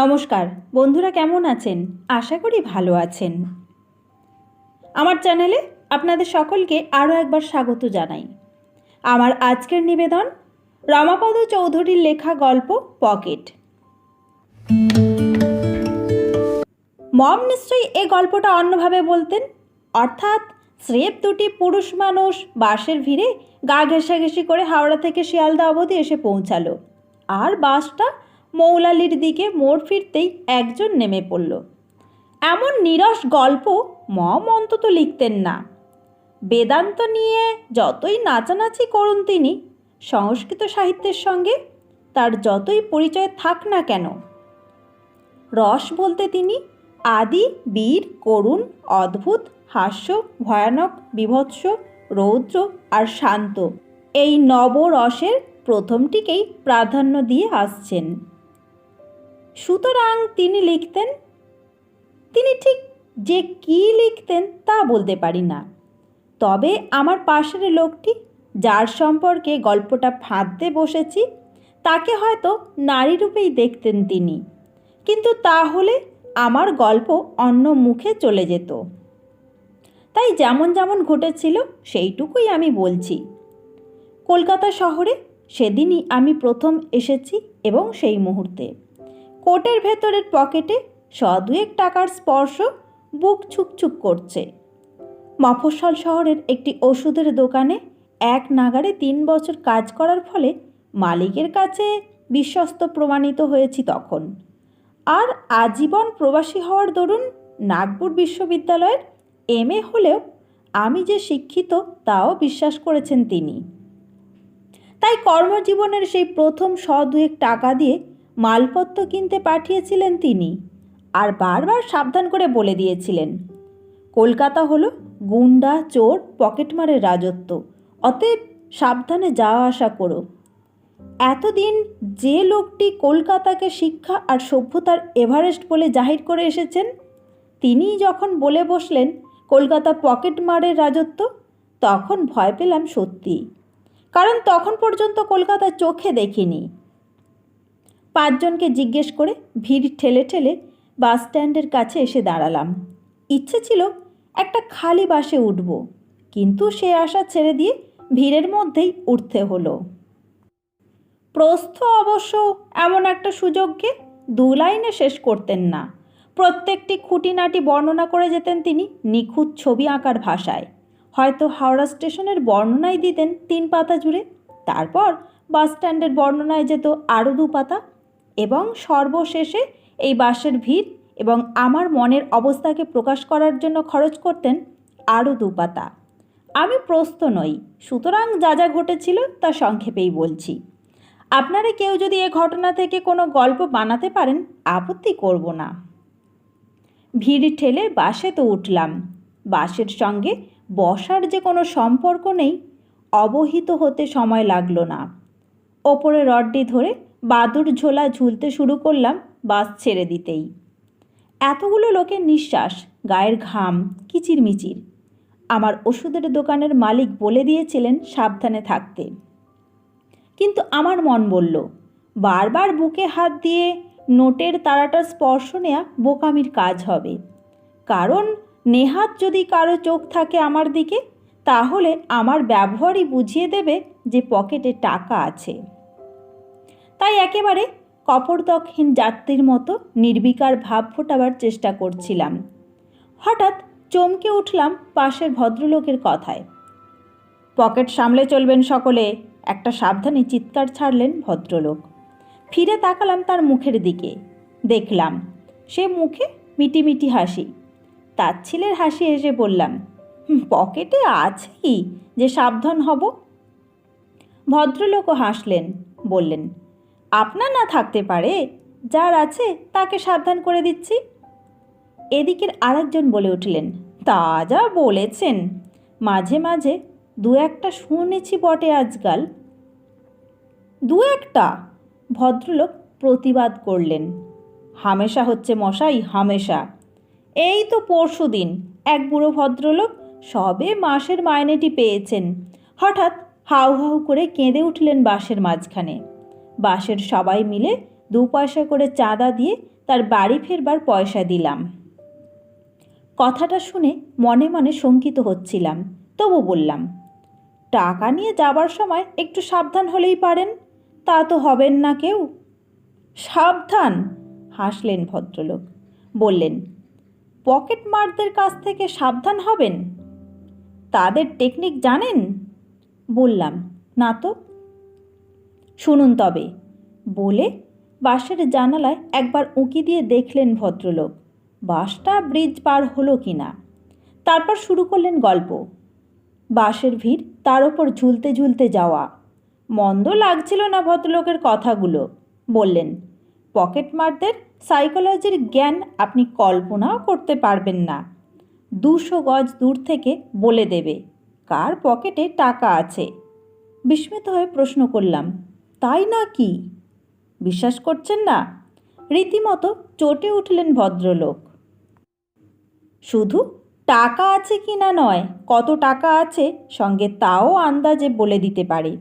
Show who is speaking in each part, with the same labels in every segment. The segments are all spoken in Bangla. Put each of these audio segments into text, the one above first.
Speaker 1: নমস্কার, বন্ধুরা কেমন আছেন? আশা করি ভালো আছেন। আমার চ্যানেলে আপনাদের সকলকে আরও একবার স্বাগত জানাই। আমার আজকের নিবেদন, রমাপদ চৌধুরীর লেখা গল্প পকেট। মম নিশ্চয়ই এ গল্পটা অন্যভাবে বলতেন। অর্থাৎ স্রেফ দুটি পুরুষ মানুষ বাসের ভিড়ে গা ঘেঁষাঘেঁষি করে হাওড়া থেকে শিয়ালদা অবধি এসে পৌঁছালো। আর বাসটা মৌলালির দিকে মোড় ফিরতেই একজন নেমে পড়ল। এমন নিরস গল্প মম অন্তত লিখতেন না। বেদান্ত নিয়ে যতই নাচানাচি করুন তিনি, সংস্কৃত সাহিত্যের সঙ্গে তার যতই পরিচয় থাক না কেন। রস বলতে তিনি আদি, বীর, করুণ, অদ্ভুত, হাস্য, ভয়ানক, বিভৎস, রৌদ্র আর শান্ত এই নবরসের প্রথমটিকেই প্রাধান্য দিয়ে আসছেন। সুতরাং তিনি লিখতেন, তিনি ঠিক যে কী লিখতেন তা বলতে পারি না। তবে আমার পাশের লোকটি, যার সম্পর্কে গল্পটা ফাঁদতে বসেছি, তাকে হয়তো নারী রূপেই দেখতেন তিনি। কিন্তু তাহলে আমার গল্প অন্য মুখে চলে যেত। তাই যেমন যেমন ঘটেছিল, সেইটুকুই আমি বলছি। কলকাতা শহরে সেদিনই আমি প্রথম এসেছি এবং সেই মুহূর্তে। কোটের ভেতরের পকেটে সদুয়েক টাকার স্পর্শ বুক ছুকছুক করছে। মফস্বল শহরের একটি ওষুধের দোকানে এক নাগারে তিন বছর কাজ করার ফলে মালিকের কাছে বিশ্বস্ত প্রমাণিত হয়েছি তখন। আর আজীবন প্রবাসী হওয়ার দরুন নাগপুর বিশ্ববিদ্যালয়ের এম এ হলেও আমি যে শিক্ষিত তাও বিশ্বাস করেছেন তিনি। তাই কর্মজীবনের সেই প্রথম শ দুয়েক টাকা দিয়ে মালপত্র কিনতে পাঠিয়েছিলেন তিনি আর বারবার সাবধান করে বলে দিয়েছিলেন। কলকাতা হলো গুন্ডা, চোর, পকেটমারের রাজত্ব। অতএব সাবধানে যাওয়া আসা করো। এতদিন যে লোকটি কলকাতাকে শিক্ষা আর সভ্যতার এভারেস্ট বলে জাহির করে এসেছেন তিনি যখন বলে বসলেন কলকাতা পকেটমারের রাজত্ব, তখন ভয় পেলাম সত্যি কারণ তখন পর্যন্ত কলকাতা চোখে দেখিনি। পাঁচজনকে জিজ্ঞেস করে ভিড় ঠেলে ঠেলে বাস স্ট্যান্ডের কাছে এসে দাঁড়ালাম। ইচ্ছে ছিল একটা খালি বাসে উঠব, কিন্তু সে আশা ছেড়ে দিয়ে ভিড়ের মধ্যেই উঠতে হলো। প্রস্থ অবশ্য এমন একটা সুযোগকে দু লাইনে শেষ করতেন না। প্রত্যেকটি খুঁটিনাটি বর্ণনা করে যেতেন তিনি নিখুঁত ছবি আঁকার ভাষায়। হয়তো হাওড়া স্টেশনের বর্ণনায় দিতেন তিন পাতা জুড়ে, তারপর বাস স্ট্যান্ডের বর্ণনায় যেত আরও দু পাতা এবং সর্বশেষে এই বাসের ভিড় এবং আমার মনের অবস্থাকে প্রকাশ করার জন্য খরচ করতেন আরও দু পাতা। আমি প্রস্ত নই, সুতরাং যা যা ঘটেছিল তা সংক্ষেপেই বলছি। আপনারা কেউ যদি এ ঘটনা থেকে কোনো গল্প বানাতে পারেন, আপত্তি করব না। ভিড় ঠেলে বাসে তো উঠলাম। বাসের সঙ্গে বসার যে কোনো সম্পর্ক নেই, অবহিত হতে সময় লাগল না। ওপরে রডটি ধরে বাদুর ঝোলা ঝুলতে শুরু করলাম বাস ছেড়ে দিতেই। এতগুলো লোকের নিঃশ্বাস, গায়ের ঘাম, কিচিরমিচির। আমার ওষুধের দোকানের মালিক বলে দিয়েছিলেন সাবধানে থাকতে। কিন্তু আমার মন বলল, বারবার বুকে হাত দিয়ে নোটের তারাটা স্পর্শ নেওয়া বোকামির কাজ হবে। কারণ নেহাত যদি কারও চোখ থাকে আমার দিকে, তাহলে আমার ব্যবহারই বুঝিয়ে দেবে যে পকেটে টাকা আছে। তাই একেবারে কপরদকহীন যাত্রীর মতো নির্বিকার ভাব ফোটাবার চেষ্টা করছিলাম। হঠাৎ চমকে উঠলাম পাশের ভদ্রলোকের কথায়। পকেট সামলে চলবেন সকলে একটা সাবধানে চিৎকার ছাড়লেন ভদ্রলোক। ফিরে তাকালাম তার মুখের দিকে। দেখলাম সে মুখে মিটিমিটি হাসি। তার ছেলের হাসি এসে বললাম "হুম, পকেটে আছেই যে সাবধান হব। ভদ্রলোকও হাসলেন বললেন আপনার না থাকতে পারে। যার আছে তাকে সাবধান করে দিচ্ছি। এদিকের আরেকজন বলে উঠলেন, তা যা বলেছেন। মাঝে মাঝে দু একটা শুনেছি বটে আজকাল। দু একটা? ভদ্রলোক প্রতিবাদ করলেন, হামেশা হচ্ছে মশাই, হামেশা। এই তো পরশু দিন এক বুড়ো ভদ্রলোক সবে মাসের মাইনেটি পেয়েছেন। হঠাৎ হাউ হাউ করে কেঁদে উঠলেন বাসের মাঝখানে। বাসের সবাই মিলে দু পয়সা করে চাঁদা দিয়ে তার বাড়ি ফেরবার পয়সা দিলাম। কথাটা শুনে মনে মনে শঙ্কিত হচ্ছিলাম, তবু বললাম, টাকা নিয়ে যাবার সময় একটু সাবধান হলেই পারেন, তা তো হবেন না কেউ। সাবধান? হাসলেন ভদ্রলোক, বললেন, পকেট মারদের কাছ থেকে সাবধান হবেন? তাদের টেকনিক জানেন? বললাম, না তো। শুনুন তবে। বলে বাসের জানালায় একবার উঁকি দিয়ে দেখলেন ভদ্রলোক। বাসটা ব্রিজ পার হলো কি না তারপর শুরু করলেন গল্প। বাসের ভিড় তার ওপর ঝুলতে ঝুলতে যাওয়া। মন্দ লাগছিল না ভদ্রলোকের কথাগুলো। বললেন পকেটমারদের সাইকোলজির জ্ঞান আপনি কল্পনাও করতে পারবেন না। দুশো গজ দূর থেকে বলে দেবে কার পকেটে টাকা আছে? বিস্মিত হয়ে প্রশ্ন করলাম তাই না কি? বিশ্বাস করছেন না? রীতিমতো চটে উঠলেন ভদ্রলোক। শুধু টাকা আছে কি না নয়, কত টাকা আছে সঙ্গে তাও আন্দাজে বলে দিতে পারে।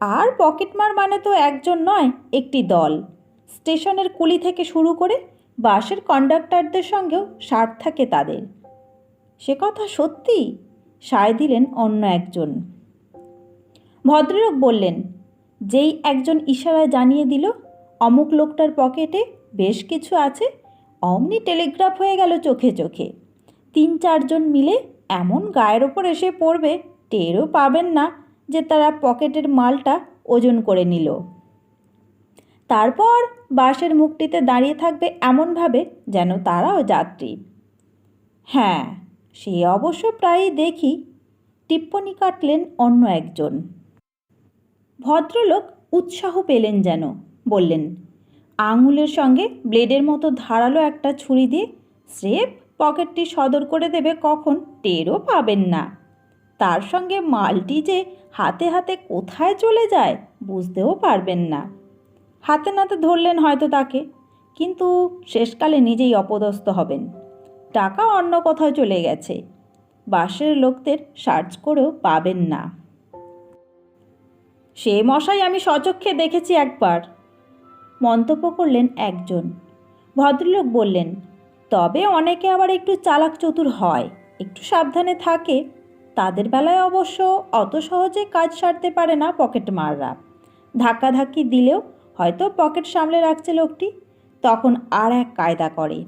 Speaker 1: আর পকেটমার মানে তো একজন নয়, একটি দল। স্টেশনের কুলি থেকে শুরু করে বাসের কন্ডাক্টরদের সঙ্গেও স্বার্থ থাকে তাদের। সে কথা সত্যি? সায় দিলেন অন্য একজন। ভদ্রলোক বললেন যেই একজন ইশারায় জানিয়ে দিল, অমুক লোকটার পকেটে বেশ কিছু আছে, অমনি টেলিগ্রাফ হয়ে গেল চোখে চোখে। তিন চারজন মিলে এমন গায়ের ওপর এসে পড়বে, টেরও পাবেন না যে তারা পকেটের মালটা ওজন করে নিল। তারপর বাসের মুখটিতে দাঁড়িয়ে থাকবে এমনভাবে যেন তারাও যাত্রী। হ্যাঁ সে অবশ্য প্রায়ই দেখি। টিপ্পনি কাটলেন অন্য একজন। ভদ্রলোক উৎসাহ পেলেন যেন, বললেন, আঙুলের সঙ্গে ব্লেডের মতো ধারালো একটা ছুরি দিয়ে স্রেফ পকেটটি সদর করে দেবে কখন টেরও পাবেন না। তার সঙ্গে মালটি যে হাতে হাতে কোথায় চলে যায় বুঝতেও পারবেন না। হাতে নাতে ধরলেন হয়তো তাকে, কিন্তু শেষকালে নিজেই অপদস্থ হবেন। টাকা অন্য কোথাও চলে গেছে। বাসের লোকদের সার্চ করেও পাবেন না। সে মশাই আমি সচক্ষে দেখেছি একবার। মন্তব্য করলেন একজন। ভদ্রলোক বললেন, তবে অনেকে আবার একটু চালাক চতুর হয়, একটু সাবধানে থাকে। তাদের বেলায় অবশ্য অত সহজে কাজ সারতে পারে না পকেট মাররা। ধাক্কাধাক্কি দিলেও হয়তো পকেট সামলে রাখছে লোকটি, তখন আর এক কায়দা করে।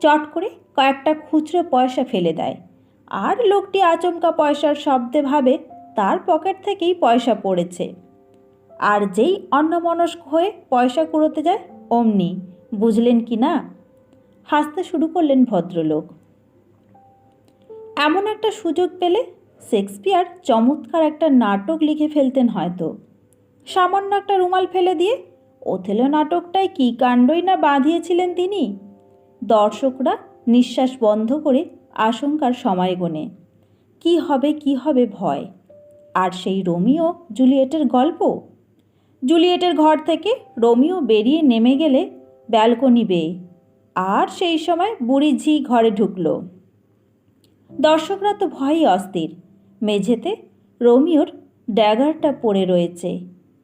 Speaker 1: চট করে কয়েকটা খুচরো পয়সা ফেলে দেয়। আর লোকটি আচমকা পয়সার শব্দে ভাবে তার পকেট থেকেই পয়সা পড়েছে। আর যেই অন্যমনস্ক হয়ে পয়সা কুড়োতে যায়, অমনি, বুঝলেন কি না? হাসতে শুরু করলেন ভদ্রলোক। এমন একটা সুযোগ পেলে শেক্সপিয়ার চমৎকার একটা নাটক লিখে ফেলতেন হয়তো। সামান্য একটা রুমাল ফেলে দিয়ে ওথেলো নাটকটায় কী কাণ্ডই না বাঁধিয়েছিলেন তিনি? দর্শকরা নিঃশ্বাস বন্ধ করে আশঙ্কার সময় গোনে, কি হবে কি হবে ভয়। আর সেই রোমিও জুলিয়েটের গল্প? জুলিয়েটের ঘর থেকে রোমিও বেরিয়ে নেমে গেলে ব্যালকনি বেয়ে, আর সেই সময় বুড়ি ঝি ঘরে ঢুকলো। দর্শকরা তো ভয়ই অস্থির। মেঝেতে রোমিওর ড্যাগারটা পড়ে রয়েছে।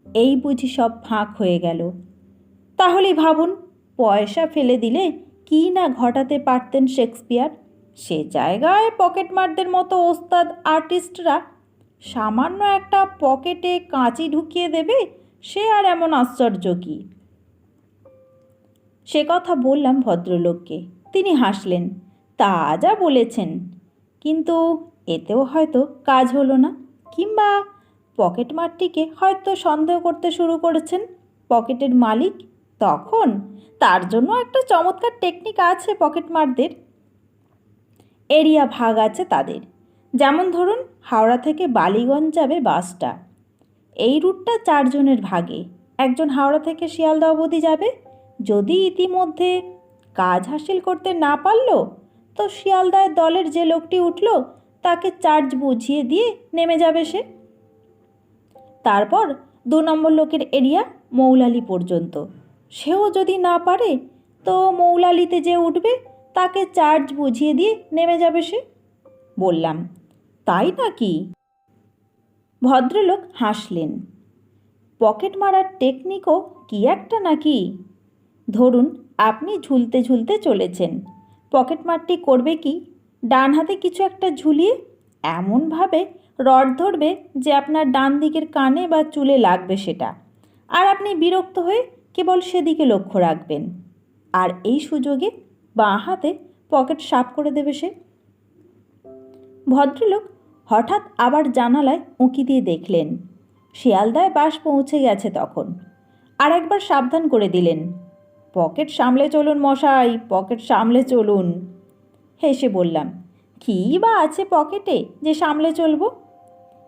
Speaker 1: এই বুঝি সব ফাঁক হয়ে গেল। তাহলে ভাবুন, পয়সা ফেলে দিলে কি না ঘটাতে পারতেন শেক্সপিয়ার? সে জায়গায় পকেটমারদের মতো ওস্তাদ, আর্টিস্টরা সামান্য একটা পকেটে কাঁচি ঢুকিয়ে দেবে, সে আর এমন আশ্চর্য কি? সে কথা বললাম ভদ্রলোককে। তিনি হাসলেন। তা যা বলেছেন। কিন্তু এতেও হয়তো কাজ হলো না, কিংবা পকেট মারটিকে হয়তো সন্দেহ করতে শুরু করেছেন পকেটের মালিক। তখন তার জন্য একটা চমৎকার টেকনিক আছে পকেট মারদের। এরিয়া ভাগ আছে তাদের। যেমন ধরুন, হাওড়া থেকে বালিগঞ্জ যাবে বাসটা। এই রুটটা চারজনের ভাগে। একজন হাওড়া থেকে শিয়ালদা অবধি যাবে। যদি ইতিমধ্যে কাজ হাসিল করতে না পারল, তো শিয়ালদায় দলের যে লোকটি উঠল, তাকে চার্জ বুঝিয়ে দিয়ে নেমে যাবে সে। তারপর দু নম্বর লোকের এরিয়া মৌলালি পর্যন্ত। সেও যদি না পারে, তো মৌলালিতে যে উঠবে, তাকে চার্জ বুঝিয়ে দিয়ে নেমে যাবে সে, বললাম। তাই নাকি? ভদ্রলোক হাসলেন। পকেট মারার টেকনিকও কি একটা নাকি? ধরুন, আপনি ঝুলতে ঝুলতে চলেছেন। পকেট মারটি করবে কি? ডান হাতে কিছু একটা ঝুলিয়ে এমনভাবে রড ধরবে যে আপনার ডান দিকের কানে বা চুলে লাগবে সেটা। আর আপনি বিরক্ত হয়ে কেবল সেদিকে লক্ষ্য রাখবেন। আর এই সুযোগে বাঁ হাতে পকেট সাফ করে দেবে সে। ভদ্রলোক হঠাৎ আবার জানালায় উঁকি দিয়ে দেখলেন, শিয়ালদায় বাস পৌঁছে গেছে তখন। আর একবার সাবধান করে দিলেন, পকেট সামলে চলুন মশাই, পকেট সামলে চলুন। হেসে বললাম, কী বা আছে পকেটে যে সামলে চলবো?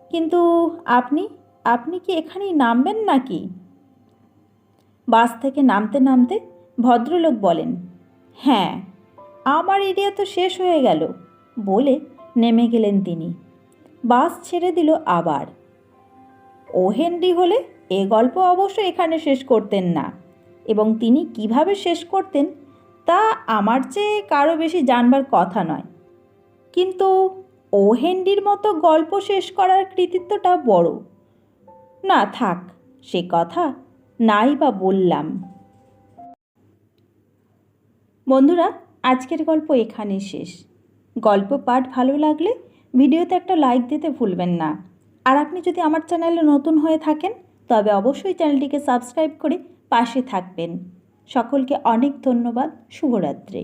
Speaker 1: কিন্তু আপনি আপনি কি এখানেই নামবেন নাকি? বাস থেকে নামতে নামতে ভদ্রলোক বলেন হ্যাঁ আমার এরিয়া তো শেষ হয়ে গেল। বলে নেমে গেলেন তিনি। বাস ছেড়ে দিল আবার। ও হেনরি হলে এ গল্প অবশ্য এখানে শেষ করতেন না। এবং তিনি কীভাবে শেষ করতেন তা আমার চেয়ে কারও বেশি জানবার কথা নয়। কিন্তু ও হেনরির মতো গল্প শেষ করার কৃতিত্বটা বড়। না থাক, সে কথা নাই বা বললাম। বন্ধুরা, আজকের গল্প এখানেই শেষ। গল্প পাঠ ভালো লাগলে ভিডিওতে একটা লাইক দিতে ভুলবেন না। আর আপনি যদি আমার চ্যানেলে নতুন হয়ে থাকেন, তবে অবশ্যই চ্যানেলটিকে সাবস্ক্রাইব করে পাশে থাকবেন। সকলকে অনেক ধন্যবাদ। শুভরাত্রি।